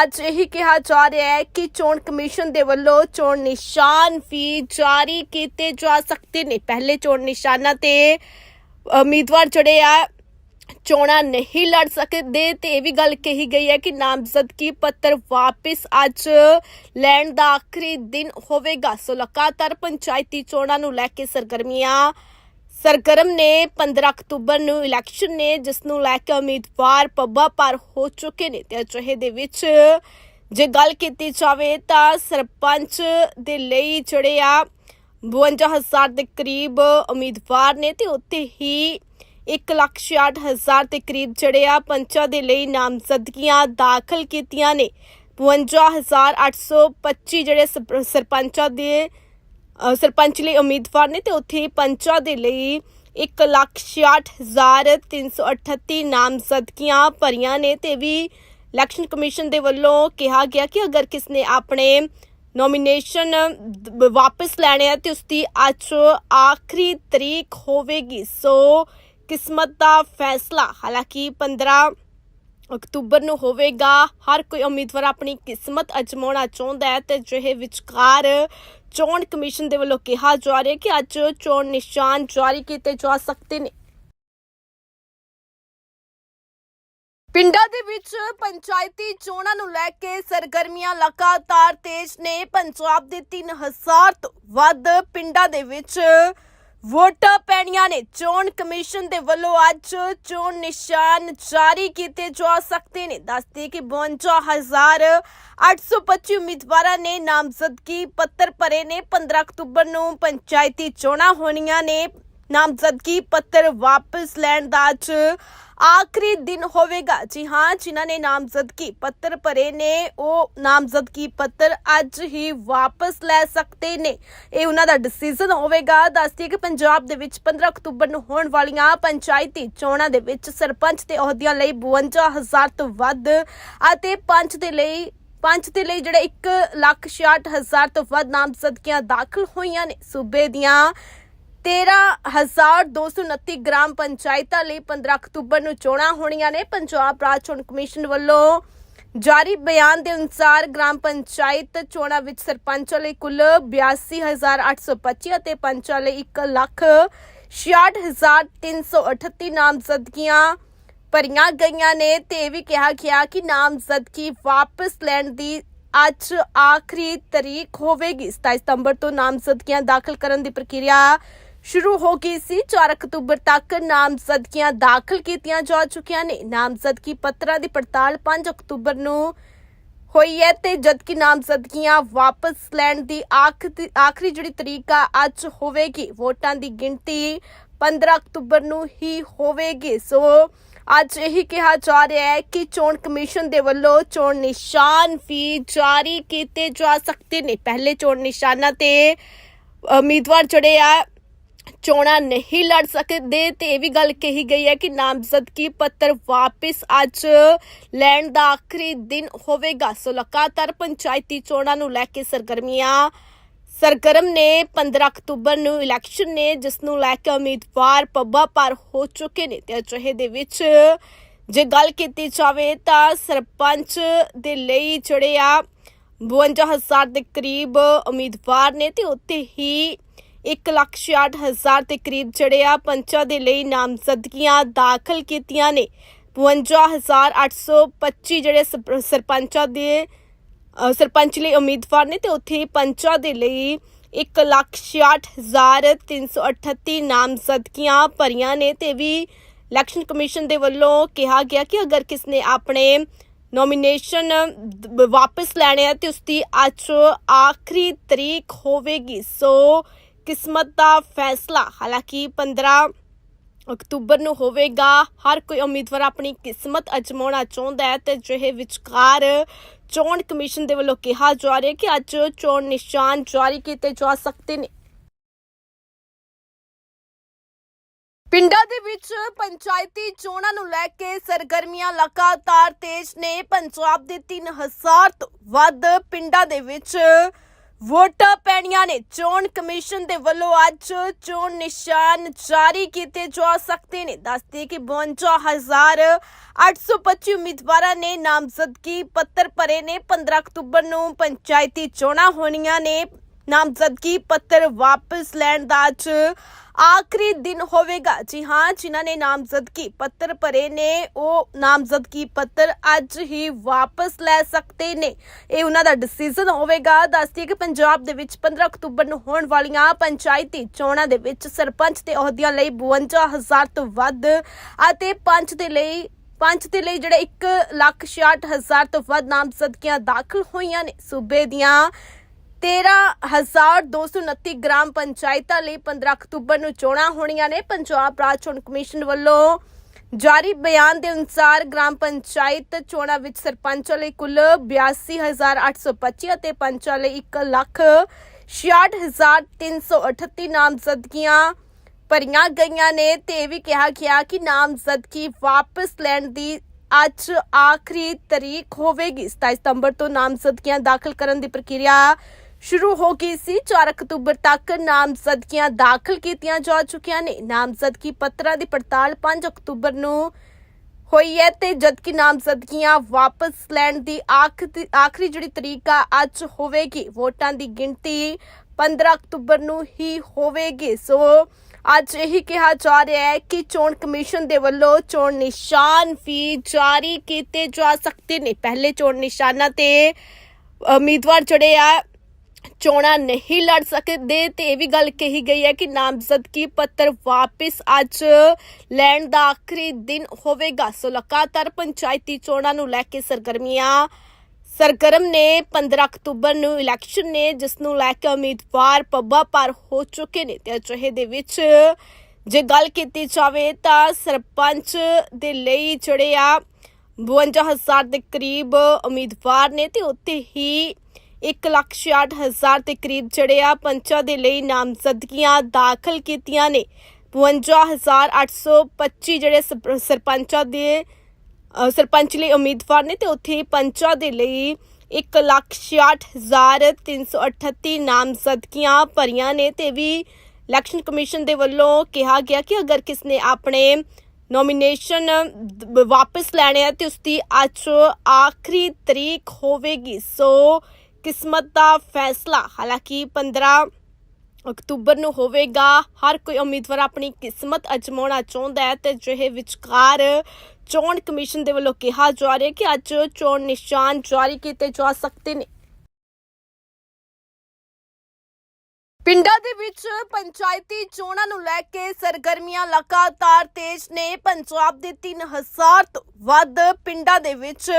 ਅੱਜ ਇਹੀ ਕਿਹਾ ਜਾ ਰਿਹਾ ਹੈ ਕਿ ਚੋਣ ਕਮਿਸ਼ਨ ਦੇ ਵੱਲੋਂ ਚੋਣ ਨਿਸ਼ਾਨ ਵੀ ਜਾਰੀ ਕੀਤੇ ਜਾ ਸਕਦੇ ਨੇ। ਪਹਿਲੇ ਚੋਣ ਨਿਸ਼ਾਨਾਂ ਤੇ ਉਮੀਦਵਾਰ ਜਿਹੜੇ ਆ ਚੋਣਾਂ ਨਹੀਂ ਲੜ ਸਕਦੇ ਤੇ ਇਹ ਵੀ ਗੱਲ ਕਹੀ ਗਈ ਹੈ ਕਿ ਨਾਮਜ਼ਦਗੀ ਪੱਤਰ ਵਾਪਸ ਅੱਜ ਲੈਣ ਦਾ ਆਖਰੀ ਦਿਨ ਹੋਵੇਗਾ। ਸੋ ਲਗਾਤਾਰ ਪੰਚਾਇਤੀ ਚੋਣਾਂ ਨੂੰ ਲੈ ਕੇ ਸਰਗਰਮੀਆਂ, ਸਰਗਰਮ ਨੇ 15 ਅਕਤੂਬਰ ਨੂੰ ਇਲੈਕਸ਼ਨ ਨੇ, ਜਿਸ ਨੂੰ ਲੈ ਕੇ ਉਮੀਦਵਾਰ ਪੱਬਾ ਪਰ ਹੋ ਚੁੱਕੇ ਨੇ ਤੇ ਅਜਿਹੇ ਦੇ ਵਿੱਚ ਜੇ ਗੱਲ ਕੀਤੀ ਜਾਵੇ ਤਾਂ ਸਰਪੰਚ ਦੇ ਲਈ ਜਿਹੜੇ ਆ 52000 ਦੇ ਕਰੀਬ ਉਮੀਦਵਾਰ ਨੇ ਤੇ ਉੱਤੇ ਹੀ 166000 ਦੇ ਕਰੀਬ ਜਿਹੜੇ ਆ ਪੰਚਾਂ ਦੇ ਲਈ ਨਾਮਜ਼ਦਗੀਆਂ ਦਾਖਲ ਕੀਤੀਆਂ ਨੇ। 52825 ਜਿਹੜੇ ਸਰਪ- ਸਰਪੰਚਾਂ ਦੇ ਸਰਪੰਚ ਲਈ ਉਮੀਦਵਾਰ ਨੇ ਤੇ ਉੱਥੇ ਪੰਚਾਂ ਦੇ ਲਈ 166338 ਨਾਮਜ਼ਦਗੀਆਂ ਭਰੀਆਂ ਨੇ ਤੇ ਵੀ ਇਲੈਕਸ਼ਨ ਕਮਿਸ਼ਨ ਦੇ ਵੱਲੋਂ ਕਿਹਾ ਗਿਆ ਕਿ ਅਗਰ ਕਿਸਨੇ ਆਪਣੇ ਨੋਮੀਨੇਸ਼ਨ ਵਾਪਸ ਲੈਣੇ ਆ ਤੇ ਉਸ ਦੀ ਅੱਜ ਆਖਰੀ ਤਰੀਕ ਹੋਵੇਗੀ, ਸੋ ਕਿਸਮਤ ਦਾ ਫੈਸਲਾ। ਹਾਲਾਂਕਿ 15 ਅਕਤੂਬਰ ਨੂੰ ਹੋਵੇਗਾ। ਹਰ ਕੋਈ ਉਮੀਦਵਾਰ ਆਪਣੀ ਕਿਸਮਤ ਅਜਮਾਉਣਾ ਚਾਹੁੰਦਾ ਹੈ ਤੇ ਜਿਹੇ ਵਿਚਕਾਰ ਚੋਣ ਕਮਿਸ਼ਨ ਦੇ ਵੱਲੋਂ ਕਿਹਾ ਜਾ ਰਿਹਾ ਕਿ ਅੱਜ ਚੋਣ ਨਿਸ਼ਾਨ ਜਾਰੀ ਕੀਤੇ ਜਾ ਸਕਦੇ ਨੇ। ਪਿੰਡਾਂ ਦੇ ਵਿੱਚ ਪੰਚਾਇਤੀ ਚੋਣਾਂ ਨੂੰ ਲੈ ਕੇ ਸਰਗਰਮੀਆਂ ਲਗਾਤਾਰ ਤੇਜ਼ ਨੇ। ਪੰਜਾਬ ਦੇ 3000 ਤੋਂ ਵੱਧ ਪਿੰਡਾਂ ਦੇ ਵਿੱਚ ਵੋਟਾਂ ਪੈਣੀਆਂ ਨੇ। ਚੋਣ ਕਮਿਸ਼ਨ ਦੇ ਵੱਲੋਂ ਅੱਜ ਚੋਣ ਨਿਸ਼ਾਨ ਜਾਰੀ ਕੀਤੇ ਜਾ ਸਕਦੇ ਨੇ। ਦੱਸਦੇ ਕਿ 52825 ਉਮੀਦਵਾਰਾਂ ਨੇ ਨਾਮਜ਼ਦਗੀ ਪੱਤਰ ਭਰੇ ਨੇ। 15 ਅਕਤੂਬਰ ਨੂੰ ਪੰਚਾਇਤੀ ਚੋਣਾਂ ਹੋਣੀਆਂ ਨੇ। ਨਾਮਜ਼ਦਗੀ ਪੱਤਰ ਵਾਪਸ ਲੈਣ ਦਾ ਅੱਜ ਆਖਰੀ ਦਿਨ ਹੋਵੇਗਾ। ਜੀ ਹਾਂ, ਜਿਨ੍ਹਾਂ ਨੇ ਨਾਮਜ਼ਦਗੀ ਪੱਤਰ ਭਰੇ ਨੇ, ਉਹ ਨਾਮਜ਼ਦਗੀ ਪੱਤਰ ਅੱਜ ਹੀ ਵਾਪਸ ਲੈ ਸਕਦੇ ਨੇ। ਇਹ ਉਹਨਾਂ ਦਾ ਡਿਸੀਜਨ ਹੋਵੇਗਾ। ਦੱਸਦੀ ਕਿ ਪੰਜਾਬ ਦੇ ਵਿੱਚ 15 ਅਕਤੂਬਰ ਨੂੰ ਹੋਣ ਵਾਲੀਆਂ ਪੰਚਾਇਤੀ ਚੋਣਾਂ ਦੇ ਵਿੱਚ ਸਰਪੰਚ ਦੇ ਅਹੁਦਿਆਂ ਲਈ 52000 ਤੋਂ ਵੱਧ ਅਤੇ ਪੰਚ ਦੇ ਲਈ ਪੰਚ ਦੇ ਲਈ ਜਿਹੜੇ 1 ਲੱਖ 66000 ਤੋਂ ਵੱਧ ਨਾਮਜ਼ਦਗੀਆਂ ਦਾਖਲ ਹੋਈਆਂ ਨੇ। ਸੂਬੇ ਦੀਆਂ 13229 ਗ੍ਰਾਮ ਪੰਚਾਇਤਾਂ ਲਈ 15 ਅਕਤੂਬਰ ਨੂੰ ਚੋਣਾਂ ਹੋਣੀਆਂ ਨੇ। ਪੰਜਾਬ ਰਾਜ ਚੋਣ ਕਮਿਸ਼ਨ ਵੱਲੋਂ ਜਾਰੀ ਬਿਆਨ ਦੇ ਅਨੁਸਾਰ ਗ੍ਰਾਮ ਪੰਚਾਇਤ ਚੋਣਾਂ ਵਿੱਚ ਸਰਪੰਚਾਂ ਲਈ ਕੁੱਲ 82825 ਅਤੇ ਪੰਚਾਂ ਲਈ 1 ਲੱਖ 66338 ਨਾਮਜ਼ਦਗੀਆਂ ਭਰੀਆਂ ਗਈਆਂ ਨੇ। ਤੇ ਇਹ ਵੀ ਕਿਹਾ ਗਿਆ ਕਿ ਨਾਮਜ਼ਦਗੀ ਵਾਪਸ ਲੈਣ ਦੀ ਅੱਜ ਆਖਰੀ ਤਾਰੀਖ ਹੋਵੇਗੀ। 27 ਸਤੰਬਰ ਤੋਂ ਨਾਮਜ਼ਦਗੀਆਂ ਦਾਖਲ ਕਰਨ ਦੀ ਪ੍ਰਕਿਰਿਆ ਸ਼ੁਰੂ ਹੋ ਗਈ ਸੀ। 4 ਅਕਤੂਬਰ ਤੱਕ ਨਾਮਜ਼ਦਗੀਆਂ ਦਾਖਲ ਕੀਤੀਆਂ ਜਾ ਚੁੱਕੀਆਂ ਨੇ। ਨਾਮਜ਼ਦਗੀ ਪੱਤਰਾਂ ਦੀ ਪੜਤਾਲ 5 ਅਕਤੂਬਰ ਨੂੰ ਹੋਈ ਹੈ ਤੇ ਜਦਕਿ ਨਾਮਜ਼ਦਗੀਆਂ ਵਾਪਸ ਲੈਣ ਦੀ ਆਖਰੀ ਜਿਹੜੀ ਤਰੀਕ ਆ, ਅੱਜ ਹੋਵੇਗੀ। ਵੋਟਾਂ ਦੀ ਗਿਣਤੀ 15 ਅਕਤੂਬਰ ਨੂੰ ਹੀ ਹੋਵੇਗੀ। ਸੋ ਅੱਜ ਇਹੀ ਕਿਹਾ ਜਾ ਰਿਹਾ ਹੈ ਕਿ ਚੋਣ ਕਮਿਸ਼ਨ ਦੇ ਵੱਲੋਂ ਚੋਣ ਨਿਸ਼ਾਨ ਵੀ ਜਾਰੀ ਕੀਤੇ ਜਾ ਸਕਦੇ ਨੇ। ਪਹਿਲੇ ਚੋਣ ਨਿਸ਼ਾਨਾਂ ਤੇ ਉਮੀਦਵਾਰ ਜਿਹੜੇ ਆ ਚੋਣਾਂ ਨਹੀਂ ਲੜ ਸਕਦੇ ਤੇ ਇਹ ਵੀ ਗੱਲ ਕਹੀ ਗਈ ਹੈ ਕਿ ਨਾਮਜ਼ਦਗੀ ਪੱਤਰ ਵਾਪਸ ਅੱਜ ਲੈਣ ਦਾ ਆਖਰੀ ਦਿਨ ਹੋਵੇਗਾ। ਸੋ ਲਗਾਤਾਰ ਪੰਚਾਇਤੀ ਚੋਣਾਂ ਨੂੰ ਲੈ ਕੇ ਸਰਗਰਮੀਆਂ, ਸਰਗਰਮ ਨੇ 15 ਅਕਤੂਬਰ ਨੂੰ ਇਲੈਕਸ਼ਨ ਨੇ, ਜਿਸ ਨੂੰ ਲੈ ਕੇ ਉਮੀਦਵਾਰ ਪੱਬਾ ਪਰ ਹੋ ਚੁੱਕੇ ਨੇ ਤੇ ਅਜਿਹੇ ਦੇ ਵਿੱਚ ਜੇ ਗੱਲ ਕੀਤੀ ਜਾਵੇ ਤਾਂ ਸਰਪੰਚ ਦੇ ਲਈ ਜਿਹੜੇ ਆ 52000 ਦੇ ਕਰੀਬ ਉਮੀਦਵਾਰ ਨੇ ਤੇ ਉੱਤੇ ਹੀ 166000 ਦੇ ਕਰੀਬ ਜਿਹੜੇ ਆ ਪੰਚਾਂ ਦੇ ਲਈ ਨਾਮਜ਼ਦਗੀਆਂ ਦਾਖਲ ਕੀਤੀਆਂ ਨੇ। 52825 ਜਿਹੜੇ ਸਰਪ- ਸਰਪੰਚਾਂ ਦੇ ਸਰਪੰਚ ਲਈ ਉਮੀਦਵਾਰ ਨੇ ਤੇ ਉੱਥੇ ਪੰਚਾਂ ਦੇ ਲਈ 166338 ਨਾਮਜ਼ਦਗੀਆਂ ਭਰੀਆਂ ਨੇ ਤੇ ਵੀ ਇਲੈਕਸ਼ਨ ਕਮਿਸ਼ਨ ਦੇ ਵੱਲੋਂ ਕਿਹਾ ਗਿਆ ਕਿ ਅਗਰ ਕਿਸ ਨੇ ਆਪਣੇ ਨੋਮੀਨੇਸ਼ਨ ਵਾਪਸ ਲੈਣੇ ਆ ਤੇ ਉਸ ਦੀ ਅੱਜ ਆਖਰੀ ਤਰੀਕ ਹੋਵੇਗੀ, ਸੋ ਕਿਸਮਤ ਦਾ ਫੈਸਲਾ। ਹਾਲਾਂਕਿ 15 ਅਕਤੂਬਰ ਨੂੰ ਹੋਵੇਗਾ। ਹਰ ਕੋਈ ਉਮੀਦਵਾਰ ਆਪਣੀ ਕਿਸਮਤ ਅਜਮਾਉਣਾ ਚਾਹੁੰਦਾ ਹੈ ਤੇ ਜਿਹੇ ਵਿਚਕਾਰ ਚੋਣ ਕਮਿਸ਼ਨ ਦੇ ਵੱਲੋਂ ਕਿਹਾ ਜਾ ਰਿਹਾ ਕਿ ਅੱਜ ਚੋਣ ਨਿਸ਼ਾਨ ਜਾਰੀ ਕੀਤੇ ਜਾ ਸਕਦੇ ਨੇ। ਪਿੰਡਾਂ ਦੇ ਵਿੱਚ ਪੰਚਾਇਤੀ ਚੋਣਾਂ ਨੂੰ ਲੈ ਕੇ ਸਰਗਰਮੀਆਂ ਲਗਾਤਾਰ ਤੇਜ਼ ਨੇ। ਪੰਜਾਬ ਦੇ 3000 ਤੋਂ ਵੱਧ ਪਿੰਡਾਂ ਦੇ ਵਿੱਚ ਵੋਟਾਂ ਪੈਣੀਆਂ ਨੇ। ਚੋਣ ਕਮਿਸ਼ਨ ਦੇ ਵੱਲੋਂ ਅੱਜ ਚੋਣ ਨਿਸ਼ਾਨ ਜਾਰੀ ਕੀਤੇ ਜਾ ਸਕਦੇ ਨੇ। ਦੱਸਦੇ ਕਿ 52825 ਉਮੀਦਵਾਰਾਂ ਨੇ ਨਾਮਜ਼ਦਗੀ ਪੱਤਰ ਭਰੇ ਨੇ। 15 ਅਕਤੂਬਰ ਨੂੰ ਪੰਚਾਇਤੀ ਚੋਣਾਂ ਹੋਣੀਆਂ ਨੇ। ਨਾਮਜ਼ਦਗੀ ਪੱਤਰ ਵਾਪਸ ਲੈਣ ਦਾ ਅੱਜ ਆਖਰੀ ਦਿਨ ਹੋਵੇਗਾ। ਜੀ ਹਾਂ, ਜਿਨ੍ਹਾਂ ਨੇ ਨਾਮਜ਼ਦਗੀ ਪੱਤਰ ਭਰੇ ਨੇ, ਉਹ ਨਾਮਜ਼ਦਗੀ ਪੱਤਰ ਅੱਜ ਹੀ ਵਾਪਸ ਲੈ ਸਕਦੇ ਨੇ। ਇਹ ਉਹਨਾਂ ਦਾ ਡਿਸੀਜਨ ਹੋਵੇਗਾ। ਦੱਸਦੀ ਕਿ ਪੰਜਾਬ ਦੇ ਵਿੱਚ 15 ਅਕਤੂਬਰ ਨੂੰ ਹੋਣ ਵਾਲੀਆਂ ਪੰਚਾਇਤੀ ਚੋਣਾਂ ਦੇ ਵਿੱਚ ਸਰਪੰਚ ਦੇ ਅਹੁਦਿਆਂ ਲਈ 52000 ਤੋਂ ਵੱਧ ਅਤੇ ਪੰਚ ਦੇ ਲਈ ਪੰਚ ਦੇ ਲਈ ਜਿਹੜੇ 1 ਲੱਖ 66000 ਤੋਂ ਵੱਧ ਨਾਮਜ਼ਦਗੀਆਂ ਦਾਖਲ ਹੋਈਆਂ ਨੇ। ਸੂਬੇ ਦੀਆਂ 13229 ਗ੍ਰਾਮ ਪੰਚਾਇਤਾਂ ਲਈ 15 ਅਕਤੂਬਰ ਨੂੰ ਚੋਣਾਂ ਹੋਣੀਆਂ ਨੇ। ਪੰਜਾਬ ਰਾਜ ਚੋਣ ਕਮਿਸ਼ਨ ਵੱਲੋਂ ਜਾਰੀ ਬਿਆਨ ਦੇ ਅਨੁਸਾਰ ਗ੍ਰਾਮ ਪੰਚਾਇਤ ਚੋਣਾਂ ਵਿੱਚ ਸਰਪੰਚਾਂ ਲਈ ਕੁੱਲ 82825 ਅਤੇ ਪੰਚਾਂ ਲਈ 1 ਲੱਖ 66338 ਨਾਮਜ਼ਦਗੀਆਂ ਭਰੀਆਂ ਗਈਆਂ ਨੇ। ਤੇ ਇਹ ਵੀ ਕਿਹਾ ਗਿਆ ਕਿ ਨਾਮਜ਼ਦਗੀ ਵਾਪਸ ਲੈਣ ਦੀ ਅੱਜ ਆਖਰੀ ਤਾਰੀਖ ਹੋਵੇਗੀ। 27 ਸਤੰਬਰ ਤੋਂ ਨਾਮਜ਼ਦਗੀਆਂ ਦਾਖਲ ਕਰਨ ਦੀ ਪ੍ਰਕਿਰਿਆ ਸ਼ੁਰੂ ਹੋ ਗਈ ਸੀ। 4 ਅਕਤੂਬਰ ਤੱਕ ਨਾਮਜ਼ਦਗੀਆਂ ਦਾਖਲ ਕੀਤੀਆਂ ਜਾ ਚੁੱਕੀਆਂ ਨੇ। ਨਾਮਜ਼ਦਗੀ ਪੱਤਰਾਂ ਦੀ ਪੜਤਾਲ 5 ਅਕਤੂਬਰ ਨੂੰ ਹੋਈ ਹੈ ਤੇ ਜਦਕਿ ਨਾਮਜ਼ਦਗੀਆਂ ਵਾਪਸ ਲੈਣ ਦੀ ਆਖਰੀ ਜਿਹੜੀ ਤਰੀਕ ਆ, ਅੱਜ ਹੋਵੇਗੀ। ਵੋਟਾਂ ਦੀ ਗਿਣਤੀ 15 ਅਕਤੂਬਰ ਨੂੰ ਹੀ ਹੋਵੇਗੀ। ਸੋ ਅੱਜ ਇਹੀ ਕਿਹਾ ਜਾ ਰਿਹਾ ਹੈ ਕਿ ਚੋਣ ਕਮਿਸ਼ਨ ਦੇ ਵੱਲੋਂ ਚੋਣ ਨਿਸ਼ਾਨ ਵੀ ਜਾਰੀ ਕੀਤੇ ਜਾ ਸਕਦੇ ਨੇ। ਪਹਿਲੇ ਚੋਣ ਨਿਸ਼ਾਨਾਂ ਤੇ ਉਮੀਦਵਾਰ ਜਿਹੜੇ ਆ ਚੋਣਾਂ ਨਹੀਂ ਲੜ ਸਕਦੇ ਤੇ ਇਹ ਵੀ ਗੱਲ ਕਹੀ ਗਈ ਹੈ ਕਿ ਨਾਮਜ਼ਦਗੀ ਪੱਤਰ ਵਾਪਸ ਅੱਜ ਲੈਣ ਦਾ ਆਖਰੀ ਦਿਨ ਹੋਵੇਗਾ। ਸੋ ਲਗਾਤਾਰ ਪੰਚਾਇਤੀ ਚੋਣਾਂ ਨੂੰ ਲੈ ਕੇ ਸਰਗਰਮੀਆਂ, ਸਰਗਰਮ ਨੇ 15 ਅਕਤੂਬਰ ਨੂੰ ਇਲੈਕਸ਼ਨ ਨੇ, ਜਿਸ ਨੂੰ ਲੈ ਕੇ ਉਮੀਦਵਾਰ ਪੱਬਾ ਪਰ ਹੋ ਚੁੱਕੇ ਨੇ ਤੇ ਅਜਿਹੇ ਦੇ ਵਿੱਚ ਜੇ ਗੱਲ ਕੀਤੀ ਜਾਵੇ ਤਾਂ ਸਰਪੰਚ ਦੇ ਲਈ ਜਿਹੜੇ ਆ 52000 ਦੇ ਕਰੀਬ ਉਮੀਦਵਾਰ ਨੇ ਤੇ ਉੱਤੇ ਹੀ 166000 ਦੇ ਕਰੀਬ ਜਿਹੜੇ ਆ ਪੰਚਾਂ ਦੇ ਲਈ ਨਾਮਜ਼ਦਗੀਆਂ ਦਾਖਲ ਕੀਤੀਆਂ ਨੇ। 52825 ਜਿਹੜੇ ਸਰਪ- ਸਰਪੰਚਾਂ ਦੇ ਸਰਪੰਚ ਲਈ ਉਮੀਦਵਾਰ ਨੇ ਤੇ ਉੱਥੇ ਪੰਚਾਂ ਦੇ ਲਈ 166338 ਨਾਮਜ਼ਦਗੀਆਂ ਭਰੀਆਂ ਨੇ ਤੇ ਵੀ ਇਲੈਕਸ਼ਨ ਕਮਿਸ਼ਨ ਦੇ ਵੱਲੋਂ ਕਿਹਾ ਗਿਆ ਕਿ ਅਗਰ ਕਿਸਨੇ ਆਪਣੇ ਨੋਮੀਨੇਸ਼ਨ ਵਾਪਸ ਲੈਣੇ ਆ ਤੇ ਉਸ ਦੀ ਅੱਜ ਆਖਰੀ ਤਰੀਕ ਹੋਵੇਗੀ, ਸੋ ਕਿਸਮਤ ਦਾ ਫੈਸਲਾ। ਹਾਲਾਂਕਿ 15 ਅਕਤੂਬਰ ਨੂੰ ਹੋਵੇਗਾ। ਹਰ ਕੋਈ ਉਮੀਦਵਾਰ ਆਪਣੀ ਕਿਸਮਤ ਅਜਮਾਉਣਾ ਚਾਹੁੰਦਾ ਹੈ ਤੇ ਜਿਹੇ ਵਿਚਕਾਰ ਚੋਣ ਕਮਿਸ਼ਨ ਦੇ ਵੱਲੋਂ ਕਿਹਾ ਜਾ ਰਿਹਾ ਕਿ ਅੱਜ ਚੋਣ ਨਿਸ਼ਾਨ ਜਾਰੀ ਕੀਤੇ ਜਾ ਸਕਦੇ ਨੇ। ਪਿੰਡਾਂ ਦੇ ਵਿੱਚ ਪੰਚਾਇਤੀ ਚੋਣਾਂ ਨੂੰ ਲੈ ਕੇ ਸਰਗਰਮੀਆਂ ਲਗਾਤਾਰ ਤੇਜ਼ ਨੇ। ਪੰਜਾਬ ਦੇ 3000 ਤੋਂ ਵੱਧ ਪਿੰਡਾਂ ਦੇ ਵਿੱਚ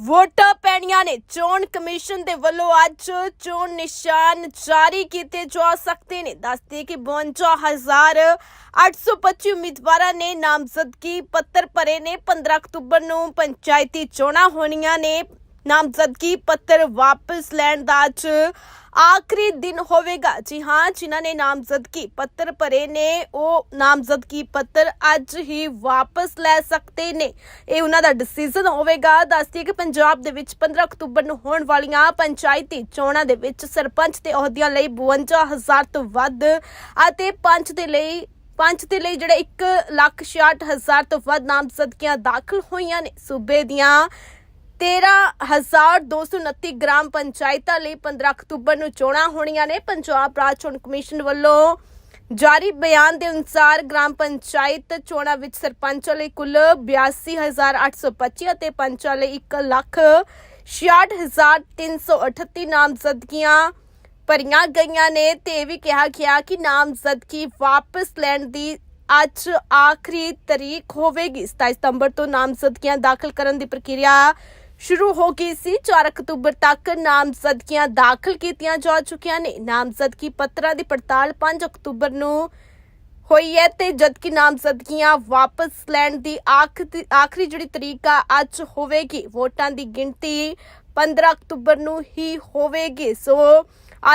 ਵੋਟਾਂ ਪੈਣੀਆਂ ਨੇ। ਚੋਣ ਕਮਿਸ਼ਨ ਦੇ ਵੱਲੋਂ ਅੱਜ ਚੋਣ ਨਿਸ਼ਾਨ ਜਾਰੀ ਕੀਤੇ ਜਾ ਸਕਦੇ ਨੇ। ਦੱਸਦੇ ਕਿ 52825 ਉਮੀਦਵਾਰਾਂ ਨੇ ਨਾਮਜ਼ਦਗੀ ਪੱਤਰ ਭਰੇ ਨੇ। 15 ਅਕਤੂਬਰ ਨੂੰ ਪੰਚਾਇਤੀ ਚੋਣਾਂ ਹੋਣੀਆਂ ਨੇ। ਨਾਮਜ਼ਦਗੀ ਪੱਤਰ ਵਾਪਸ ਲੈਣ ਦਾ ਅੱਜ ਆਖਰੀ ਦਿਨ ਹੋਵੇਗਾ। ਜੀ ਹਾਂ, ਜਿਨ੍ਹਾਂ ਨੇ ਨਾਮਜ਼ਦਗੀ ਪੱਤਰ ਭਰੇ ਨੇ, ਉਹ ਨਾਮਜ਼ਦਗੀ ਪੱਤਰ ਅੱਜ ਹੀ ਵਾਪਸ ਲੈ ਸਕਦੇ ਨੇ। ਇਹ ਉਹਨਾਂ ਦਾ ਡਿਸੀਜਨ ਹੋਵੇਗਾ। ਦੱਸਦੀ ਕਿ ਪੰਜਾਬ ਦੇ ਵਿੱਚ 15 ਅਕਤੂਬਰ ਨੂੰ ਹੋਣ ਵਾਲੀਆਂ ਪੰਚਾਇਤੀ ਚੋਣਾਂ ਦੇ ਵਿੱਚ ਸਰਪੰਚ ਦੇ ਅਹੁਦਿਆਂ ਲਈ 52000 ਤੋਂ ਵੱਧ ਅਤੇ ਪੰਚ ਦੇ ਲਈ ਪੰਚ ਦੇ ਲਈ ਜਿਹੜੇ 166000 ਤੋਂ ਵੱਧ ਨਾਮਜ਼ਦਗੀਆਂ ਦਾਖਲ ਹੋਈਆਂ ਨੇ। ਸੂਬੇ ਦੀਆਂ 13229 ਗ੍ਰਾਮ ਪੰਚਾਇਤਾਂ ਲਈ 15 ਅਕਤੂਬਰ ਨੂੰ ਚੋਣਾਂ ਹੋਣੀਆਂ ਨੇ। ਪੰਜਾਬ ਰਾਜ ਚੋਣ ਕਮਿਸ਼ਨ ਵੱਲੋਂ ਜਾਰੀ ਬਿਆਨ ਦੇ ਅਨੁਸਾਰ ਗ੍ਰਾਮ ਪੰਚਾਇਤ ਚੋਣਾਂ ਵਿੱਚ ਸਰਪੰਚਾਂ ਲਈ ਕੁੱਲ 82825 ਅਤੇ ਪੰਚਾਂ ਲਈ 166338 ਨਾਮਜ਼ਦਗੀਆਂ ਭਰੀਆਂ ਗਈਆਂ ਨੇ ਤੇ ਇਹ ਵੀ ਕਿਹਾ ਗਿਆ ਕਿ ਨਾਮਜ਼ਦਗੀ ਵਾਪਸ ਲੈਣ ਦੀ ਅੱਜ ਆਖਰੀ ਤਰੀਕ ਹੋਵੇਗੀ। 27 ਸਤੰਬਰ ਤੋਂ ਨਾਮਜ਼ਦਗੀਆਂ ਦਾਖਲ ਕਰਨ ਦੀ ਪ੍ਰਕਿਰਿਆ ਸ਼ੁਰੂ ਹੋ ਗਈ ਸੀ। 4 ਅਕਤੂਬਰ ਤੱਕ ਨਾਮਜ਼ਦਗੀਆਂ ਦਾਖਲ ਕੀਤੀਆਂ ਜਾ ਚੁੱਕੀਆਂ ਨੇ। ਨਾਮਜ਼ਦਗੀ ਪੱਤਰਾਂ ਦੀ ਪੜਤਾਲ 5 ਅਕਤੂਬਰ ਨੂੰ ਹੋਈ ਹੈ ਤੇ ਜਦਕਿ ਨਾਮਜ਼ਦਗੀਆਂ ਵਾਪਸ ਲੈਣ ਦੀ ਆਖਰੀ ਜਿਹੜੀ ਤਰੀਕ ਆ, ਅੱਜ ਹੋਵੇਗੀ। ਵੋਟਾਂ ਦੀ ਗਿਣਤੀ 15 ਅਕਤੂਬਰ ਨੂੰ ਹੀ ਹੋਵੇਗੀ। ਸੋ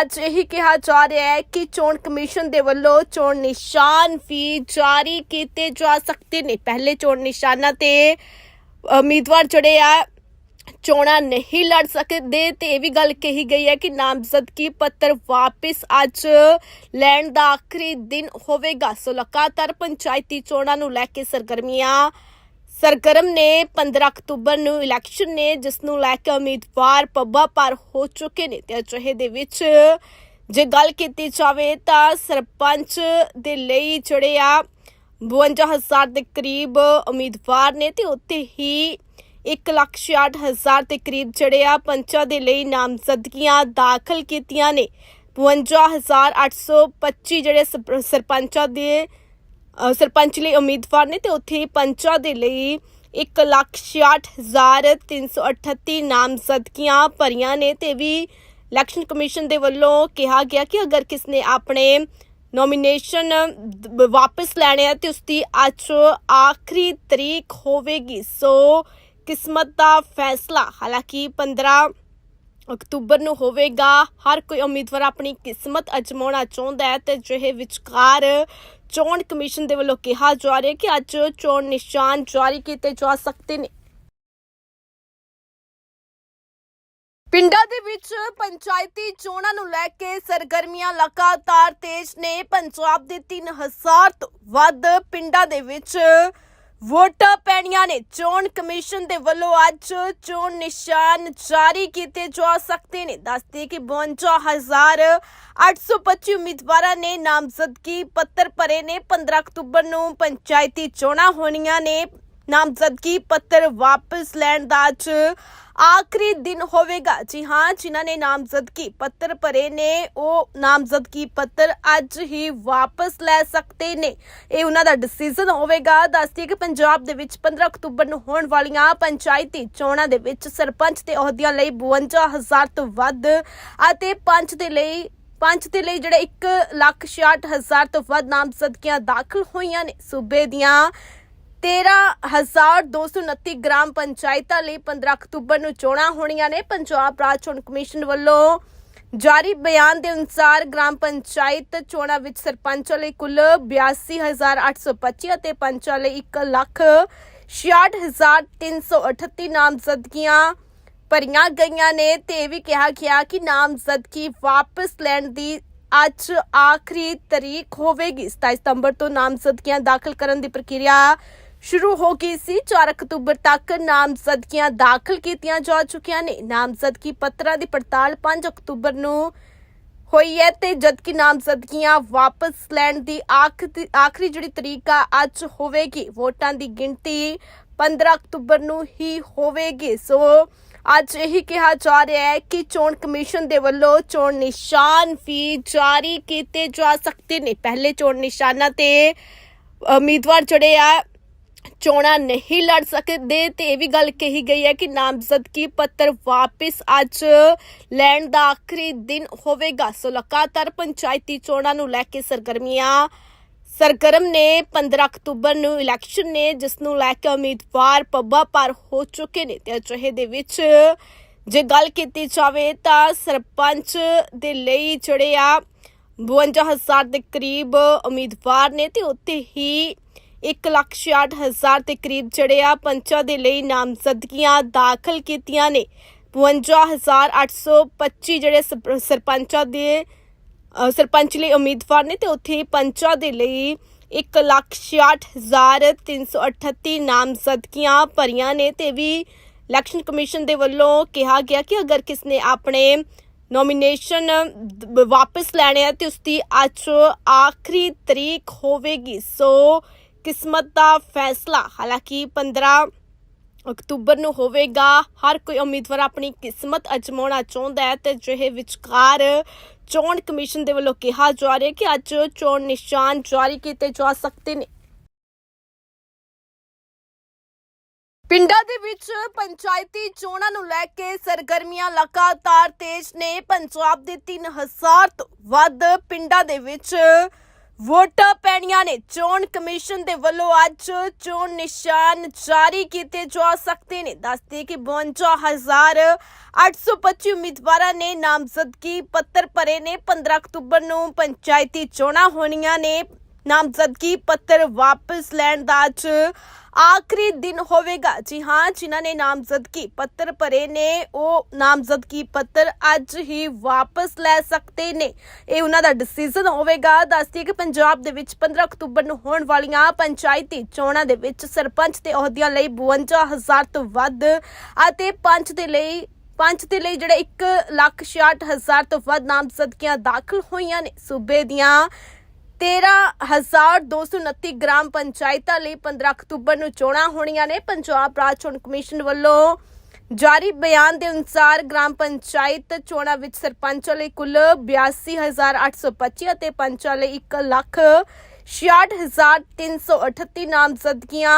ਅੱਜ ਇਹੀ ਕਿਹਾ ਜਾ ਰਿਹਾ ਹੈ ਕਿ ਚੋਣ ਕਮਿਸ਼ਨ ਦੇ ਵੱਲੋਂ ਚੋਣ ਨਿਸ਼ਾਨ ਵੀ ਜਾਰੀ ਕੀਤੇ ਜਾ ਸਕਦੇ ਨੇ। ਪਹਿਲੇ ਚੋਣ ਨਿਸ਼ਾਨਾਂ ਤੇ ਉਮੀਦਵਾਰ ਜਿਹੜੇ ਆ ਚੋਣਾਂ ਨਹੀਂ ਲੜ ਸਕਦੇ ਤੇ ਇਹ ਵੀ ਗੱਲ ਕਹੀ ਗਈ ਹੈ ਕਿ ਨਾਮਜ਼ਦਗੀ ਪੱਤਰ ਵਾਪਸ ਅੱਜ ਲੈਣ ਦਾ ਆਖਰੀ ਦਿਨ ਹੋਵੇਗਾ। ਸੋ ਲਗਾਤਾਰ ਪੰਚਾਇਤੀ ਚੋਣਾਂ ਨੂੰ ਲੈ ਕੇ ਸਰਗਰਮੀਆਂ, ਸਰਗਰਮ ਨੇ 15 ਅਕਤੂਬਰ ਨੂੰ ਇਲੈਕਸ਼ਨ ਨੇ, ਜਿਸ ਨੂੰ ਲੈ ਕੇ ਉਮੀਦਵਾਰ ਪੱਬਾ ਪਰ ਹੋ ਚੁੱਕੇ ਨੇ ਤੇ ਅਜਿਹੇ ਦੇ ਵਿੱਚ ਜੇ ਗੱਲ ਕੀਤੀ ਜਾਵੇ ਤਾਂ ਸਰਪੰਚ ਦੇ ਲਈ ਜਿਹੜੇ ਆ 52000 ਦੇ ਕਰੀਬ ਉਮੀਦਵਾਰ ਨੇ ਤੇ ਉੱਤੇ ਹੀ 166000 ਦੇ ਕਰੀਬ ਜਿਹੜੇ ਆ ਪੰਚਾਂ ਦੇ ਲਈ ਨਾਮਜ਼ਦਗੀਆਂ ਦਾਖਲ ਕੀਤੀਆਂ ਨੇ। 52825 ਜਿਹੜੇ ਸਰਪ- ਸਰਪੰਚਾਂ ਦੇ ਸਰਪੰਚ ਲਈ ਉਮੀਦਵਾਰ ਨੇ ਤੇ ਉੱਥੇ ਪੰਚਾਂ ਦੇ ਲਈ 166338 ਨਾਮਜ਼ਦਗੀਆਂ ਭਰੀਆਂ ਨੇ ਤੇ ਵੀ ਇਲੈਕਸ਼ਨ ਕਮਿਸ਼ਨ ਦੇ ਵੱਲੋਂ ਕਿਹਾ ਗਿਆ ਕਿ ਅਗਰ ਕਿਸਨੇ ਆਪਣੇ ਨੋਮੀਨੇਸ਼ਨ ਵਾਪਸ ਲੈਣੇ ਆ ਤੇ ਉਸ ਦੀ ਅੱਜ ਆਖਰੀ ਤਰੀਕ ਹੋਵੇਗੀ, ਸੋ ਕਿਸਮਤ ਦਾ ਫੈਸਲਾ। ਹਾਲਾਂਕਿ 15 ਅਕਤੂਬਰ ਨੂੰ ਹੋਵੇਗਾ। ਹਰ ਕੋਈ ਉਮੀਦਵਾਰ ਆਪਣੀ ਕਿਸਮਤ ਅਜਮਾਉਣਾ ਚਾਹੁੰਦਾ ਹੈ ਤੇ ਜਿਹੇ ਵਿਚਕਾਰ ਚੋਣ ਕਮਿਸ਼ਨ ਦੇ ਵੱਲੋਂ ਕਿਹਾ ਜਾ ਰਿਹਾ ਕਿ ਅੱਜ ਚੋਣ ਨਿਸ਼ਾਨ ਜਾਰੀ ਕੀਤੇ ਜਾ ਸਕਦੇ ਨੇ। ਪਿੰਡਾਂ ਦੇ ਵਿੱਚ ਪੰਚਾਇਤੀ ਚੋਣਾਂ ਨੂੰ ਲੈ ਕੇ ਸਰਗਰਮੀਆਂ ਲਗਾਤਾਰ ਤੇਜ਼ ਨੇ। ਪੰਜਾਬ ਦੇ 3000 ਤੋਂ ਵੱਧ ਪਿੰਡਾਂ ਦੇ ਵਿੱਚ ਵੋਟਾਂ ਪੈਣੀਆਂ ਨੇ। ਚੋਣ ਕਮਿਸ਼ਨ ਦੇ ਵੱਲੋਂ ਅੱਜ ਚੋਣ ਨਿਸ਼ਾਨ ਜਾਰੀ ਕੀਤੇ ਜਾ ਸਕਦੇ ਨੇ। ਦੱਸਦੇ ਕਿ 52825 ਉਮੀਦਵਾਰਾਂ ਨੇ ਨਾਮਜ਼ਦਗੀ ਪੱਤਰ ਭਰੇ ਨੇ। 15 ਅਕਤੂਬਰ ਨੂੰ ਪੰਚਾਇਤੀ ਚੋਣਾਂ ਹੋਣੀਆਂ ਨੇ। ਨਾਮਜ਼ਦਗੀ ਪੱਤਰ ਵਾਪਸ ਲੈਣ ਦਾ ਅੱਜ ਆਖਰੀ ਦਿਨ ਹੋਵੇਗਾ। ਜੀ ਹਾਂ, ਜਿਨ੍ਹਾਂ ਨੇ ਨਾਮਜ਼ਦਗੀ ਪੱਤਰ ਭਰੇ ਨੇ, ਉਹ ਨਾਮਜ਼ਦਗੀ ਪੱਤਰ ਅੱਜ ਹੀ ਵਾਪਸ ਲੈ ਸਕਦੇ ਨੇ। ਇਹ ਉਹਨਾਂ ਦਾ ਡਿਸੀਜਨ ਹੋਵੇਗਾ। ਦੱਸਦੀ ਕਿ ਪੰਜਾਬ ਦੇ ਵਿੱਚ 15 ਅਕਤੂਬਰ ਨੂੰ ਹੋਣ ਵਾਲੀਆਂ ਪੰਚਾਇਤੀ ਚੋਣਾਂ ਦੇ ਵਿੱਚ ਸਰਪੰਚ ਦੇ ਅਹੁਦਿਆਂ ਲਈ 52000 ਤੋਂ ਵੱਧ ਅਤੇ ਪੰਚ ਦੇ ਲਈ ਪੰਚ ਦੇ ਲਈ ਜਿਹੜੇ 1 ਲੱਖ 66000 ਤੋਂ ਵੱਧ ਨਾਮਜ਼ਦਗੀਆਂ ਦਾਖਲ ਹੋਈਆਂ ਨੇ। ਸੂਬੇ ਦੀਆਂ 13229 ਗ੍ਰਾਮ ਪੰਚਾਇਤਾਂ ਲਈ 15 ਅਕਤੂਬਰ ਨੂੰ ਚੋਣਾਂ ਹੋਣੀਆਂ ਨੇ। ਪੰਜਾਬ ਰਾਜ ਚੋਣ ਕਮਿਸ਼ਨ ਵੱਲੋਂ ਜਾਰੀ ਬਿਆਨ ਦੇ ਅਨੁਸਾਰ ਗ੍ਰਾਮ ਪੰਚਾਇਤ ਚੋਣਾਂ ਵਿੱਚ ਸਰਪੰਚਾਂ ਲਈ ਕੁੱਲ 82825 ਅਤੇ ਪੰਚਾਂ ਲਈ 1 ਲੱਖ 66338 ਨਾਮਜ਼ਦਗੀਆਂ ਭਰੀਆਂ ਗਈਆਂ ਨੇ। ਤੇ ਇਹ ਵੀ ਕਿਹਾ ਗਿਆ ਕਿ ਨਾਮਜ਼ਦਗੀ ਵਾਪਸ ਲੈਣ ਦੀ ਅੱਜ ਆਖਰੀ ਤਰੀਕ ਹੋਵੇਗੀ। 27 ਸਤੰਬਰ ਤੋਂ ਨਾਮਜ਼ਦਗੀਆਂ ਦਾਖਲ ਕਰਨ ਦੀ ਪ੍ਰਕਿਰਿਆ ਸ਼ੁਰੂ ਹੋ ਗਈ ਸੀ। 4 ਅਕਤੂਬਰ ਤੱਕ ਨਾਮਜ਼ਦਗੀਆਂ ਦਾਖਲ ਕੀਤੀਆਂ ਜਾ ਚੁੱਕੀਆਂ ਨੇ। ਨਾਮਜ਼ਦਗੀ ਪੱਤਰਾਂ ਦੀ ਪੜਤਾਲ 5 ਅਕਤੂਬਰ ਨੂੰ ਹੋਈ ਹੈ ਤੇ ਜਦਕਿ ਨਾਮਜ਼ਦਗੀਆਂ ਵਾਪਸ ਲੈਣ ਦੀ ਆਖਰੀ ਜਿਹੜੀ ਤਰੀਕ ਆ, ਅੱਜ ਹੋਵੇਗੀ। ਵੋਟਾਂ ਦੀ ਗਿਣਤੀ 15 ਅਕਤੂਬਰ ਨੂੰ ਹੀ ਹੋਵੇਗੀ। ਸੋ ਅੱਜ ਇਹੀ ਕਿਹਾ ਜਾ ਰਿਹਾ ਹੈ ਕਿ ਚੋਣ ਕਮਿਸ਼ਨ ਦੇ ਵੱਲੋਂ ਚੋਣ ਨਿਸ਼ਾਨ ਵੀ ਜਾਰੀ ਕੀਤੇ ਜਾ ਸਕਦੇ ਨੇ। ਪਹਿਲੇ ਚੋਣ ਨਿਸ਼ਾਨਾਂ ਤੇ ਉਮੀਦਵਾਰ ਜਿਹੜੇ ਆ ਚੋਣਾਂ ਨਹੀਂ ਲੜ ਸਕਦੇ ਤੇ ਇਹ ਵੀ ਗੱਲ ਕਹੀ ਗਈ ਹੈ ਕਿ ਨਾਮਜ਼ਦਗੀ ਪੱਤਰ ਵਾਪਸ ਅੱਜ ਲੈਣ ਦਾ ਆਖਰੀ ਦਿਨ ਹੋਵੇਗਾ। ਸੋ ਲਗਾਤਾਰ ਪੰਚਾਇਤੀ ਚੋਣਾਂ ਨੂੰ ਲੈ ਕੇ ਸਰਗਰਮੀਆਂ, ਸਰਗਰਮ ਨੇ 15 ਅਕਤੂਬਰ ਨੂੰ ਇਲੈਕਸ਼ਨ ਨੇ, ਜਿਸ ਨੂੰ ਲੈ ਕੇ ਉਮੀਦਵਾਰ ਪੱਬਾ ਪਰ ਹੋ ਚੁੱਕੇ ਨੇ ਤੇ ਅਜਿਹੇ ਦੇ ਵਿੱਚ ਜੇ ਗੱਲ ਕੀਤੀ ਜਾਵੇ ਤਾਂ ਸਰਪੰਚ ਦੇ ਲਈ ਜਿਹੜੇ ਆ 52000 ਦੇ ਕਰੀਬ ਉਮੀਦਵਾਰ ਨੇ ਤੇ ਉੱਤੇ ਹੀ 166000 ਦੇ ਕਰੀਬ ਜਿਹੜੇ ਆ ਪੰਚਾਂ ਦੇ ਲਈ ਨਾਮਜ਼ਦਗੀਆਂ ਦਾਖਲ ਕੀਤੀਆਂ ਨੇ। 52825 ਜਿਹੜੇ ਸਰਪ- ਸਰਪੰਚਾਂ ਦੇ ਸਰਪੰਚ ਲਈ ਉਮੀਦਵਾਰ ਨੇ ਤੇ ਉੱਥੇ ਪੰਚਾਂ ਦੇ ਲਈ 166338 ਨਾਮਜ਼ਦਗੀਆਂ ਭਰੀਆਂ ਨੇ ਤੇ ਵੀ ਇਲੈਕਸ਼ਨ ਕਮਿਸ਼ਨ ਦੇ ਵੱਲੋਂ ਕਿਹਾ ਗਿਆ ਕਿ ਅਗਰ ਕਿਸ ਨੇ ਆਪਣੇ ਨੋਮੀਨੇਸ਼ਨ ਵਾਪਸ ਲੈਣੇ ਆ ਤੇ ਉਸ ਦੀ ਅੱਜ ਆਖਰੀ ਤਰੀਕ ਹੋਵੇਗੀ, ਸੋ ਕਿਸਮਤ ਦਾ ਫੈਸਲਾ। ਹਾਲਾਂਕਿ 15 ਅਕਤੂਬਰ ਨੂੰ ਹੋਵੇਗਾ। ਹਰ ਕੋਈ ਉਮੀਦਵਾਰ ਆਪਣੀ ਕਿਸਮਤ ਅਜਮਾਉਣਾ ਚਾਹੁੰਦਾ ਹੈ ਤੇ ਜਿਹੇ ਵਿਚਕਾਰ ਚੋਣ ਕਮਿਸ਼ਨ ਦੇ ਵੱਲੋਂ ਕਿਹਾ ਜਾ ਰਿਹਾ ਕਿ ਅੱਜ ਚੋਣ ਨਿਸ਼ਾਨ ਜਾਰੀ ਕੀਤੇ ਜਾ ਸਕਦੇ ਨੇ। ਪਿੰਡਾਂ ਦੇ ਵਿੱਚ ਪੰਚਾਇਤੀ ਚੋਣਾਂ ਨੂੰ ਲੈ ਕੇ ਸਰਗਰਮੀਆਂ ਲਗਾਤਾਰ ਤੇਜ਼ ਨੇ। ਪੰਜਾਬ ਦੇ 3000 ਤੋਂ ਵੱਧ ਪਿੰਡਾਂ ਦੇ ਵਿੱਚ ਵੋਟਾਂ ਪੈਣੀਆਂ ਨੇ। ਚੋਣ ਕਮਿਸ਼ਨ ਦੇ ਵੱਲੋਂ ਅੱਜ ਚੋਣ ਨਿਸ਼ਾਨ ਜਾਰੀ ਕੀਤੇ ਜਾ ਸਕਦੇ ਨੇ। ਦੱਸਦੇ ਕਿ 52825 ਉਮੀਦਵਾਰਾਂ ਨੇ ਨਾਮਜ਼ਦਗੀ ਪੱਤਰ ਭਰੇ ਨੇ। 15 ਅਕਤੂਬਰ ਨੂੰ ਪੰਚਾਇਤੀ ਚੋਣਾਂ ਹੋਣੀਆਂ ਨੇ। ਨਾਮਜ਼ਦਗੀ ਪੱਤਰ ਵਾਪਸ ਲੈਣ ਦਾ ਅੱਜ ਆਖਰੀ ਦਿਨ ਹੋਵੇਗਾ। ਜੀ ਹਾਂ, ਜਿਨ੍ਹਾਂ ਨੇ ਨਾਮਜ਼ਦਗੀ ਪੱਤਰ ਭਰੇ ਨੇ, ਉਹ ਨਾਮਜ਼ਦਗੀ ਪੱਤਰ ਅੱਜ ਹੀ ਵਾਪਸ ਲੈ ਸਕਦੇ ਨੇ। ਇਹ ਉਹਨਾਂ ਦਾ ਡਿਸੀਜਨ ਹੋਵੇਗਾ। ਦੱਸਦੀ ਕਿ ਪੰਜਾਬ ਦੇ ਵਿੱਚ 15 ਅਕਤੂਬਰ ਨੂੰ ਹੋਣ ਵਾਲੀਆਂ ਪੰਚਾਇਤੀ ਚੋਣਾਂ ਦੇ ਵਿੱਚ ਸਰਪੰਚ ਦੇ ਅਹੁਦਿਆਂ ਲਈ 52000 ਤੋਂ ਵੱਧ ਅਤੇ ਪੰਚ ਦੇ ਲਈ ਪੰਚ ਦੇ ਲਈ ਜਿਹੜੇ 1 ਲੱਖ 66000 ਤੋਂ ਵੱਧ ਨਾਮਜ਼ਦਗੀਆਂ ਦਾਖਲ ਹੋਈਆਂ ਨੇ। ਸੂਬੇ ਦੀਆਂ 13229 ਗ੍ਰਾਮ ਪੰਚਾਇਤਾਂ ਲਈ 15 ਅਕਤੂਬਰ ਨੂੰ ਚੋਣਾਂ ਹੋਣੀਆਂ ਨੇ। ਪੰਜਾਬ ਰਾਜ ਚੋਣ ਕਮਿਸ਼ਨ ਵੱਲੋਂ ਜਾਰੀ ਬਿਆਨ ਦੇ ਅਨੁਸਾਰ ਗ੍ਰਾਮ ਪੰਚਾਇਤ ਚੋਣਾਂ ਵਿੱਚ ਸਰਪੰਚਾਂ ਲਈ ਕੁੱਲ 82825 ਅਤੇ ਪੰਚਾਂ ਲਈ 1 ਲੱਖ 66338 ਨਾਮਜ਼ਦਗੀਆਂ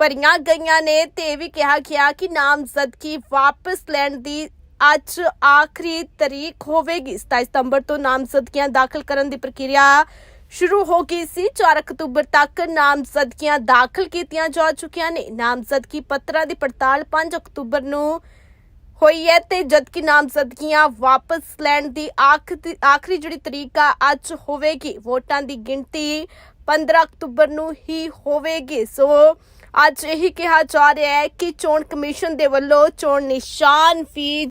ਭਰੀਆਂ ਗਈਆਂ ਨੇ ਤੇ ਇਹ ਵੀ ਕਿਹਾ ਗਿਆ ਕਿ ਨਾਮਜ਼ਦਗੀ ਵਾਪਸ ਲੈਣ ਦੀ ਅੱਜ ਆਖਰੀ ਤਰੀਕ ਹੋਵੇਗੀ। 27 ਸਤੰਬਰ ਤੋਂ ਨਾਮਜ਼ਦਗੀਆਂ ਦਾਖਲ ਕਰਨ ਦੀ ਪ੍ਰਕਿਰਿਆ ਸ਼ੁਰੂ ਹੋ ਗਈ ਸੀ। 4 ਅਕਤੂਬਰ ਤੱਕ ਨਾਮਜ਼ਦਗੀਆਂ ਦਾਖਲ ਕੀਤੀਆਂ ਜਾ ਚੁੱਕੀਆਂ ਨੇ। ਨਾਮਜ਼ਦਗੀ ਪੱਤਰਾਂ ਦੀ ਪੜਤਾਲ 5 ਅਕਤੂਬਰ ਨੂੰ ਹੋਈ ਹੈ ਤੇ ਜਦਕਿ ਨਾਮਜ਼ਦਗੀਆਂ ਵਾਪਸ ਲੈਣ ਦੀ ਆਖਰੀ ਜਿਹੜੀ ਤਰੀਕ ਆ, ਅੱਜ ਹੋਵੇਗੀ। ਵੋਟਾਂ ਦੀ ਗਿਣਤੀ 15 ਅਕਤੂਬਰ ਨੂੰ ਹੀ ਹੋਵੇਗੀ। ਸੋ ਅੱਜ ਇਹੀ ਕਿਹਾ ਜਾ ਰਿਹਾ ਹੈ ਕਿ ਚੋਣ ਕਮਿਸ਼ਨ ਦੇ ਵੱਲੋਂ ਚੋਣ ਨਿਸ਼ਾਨ ਵੀ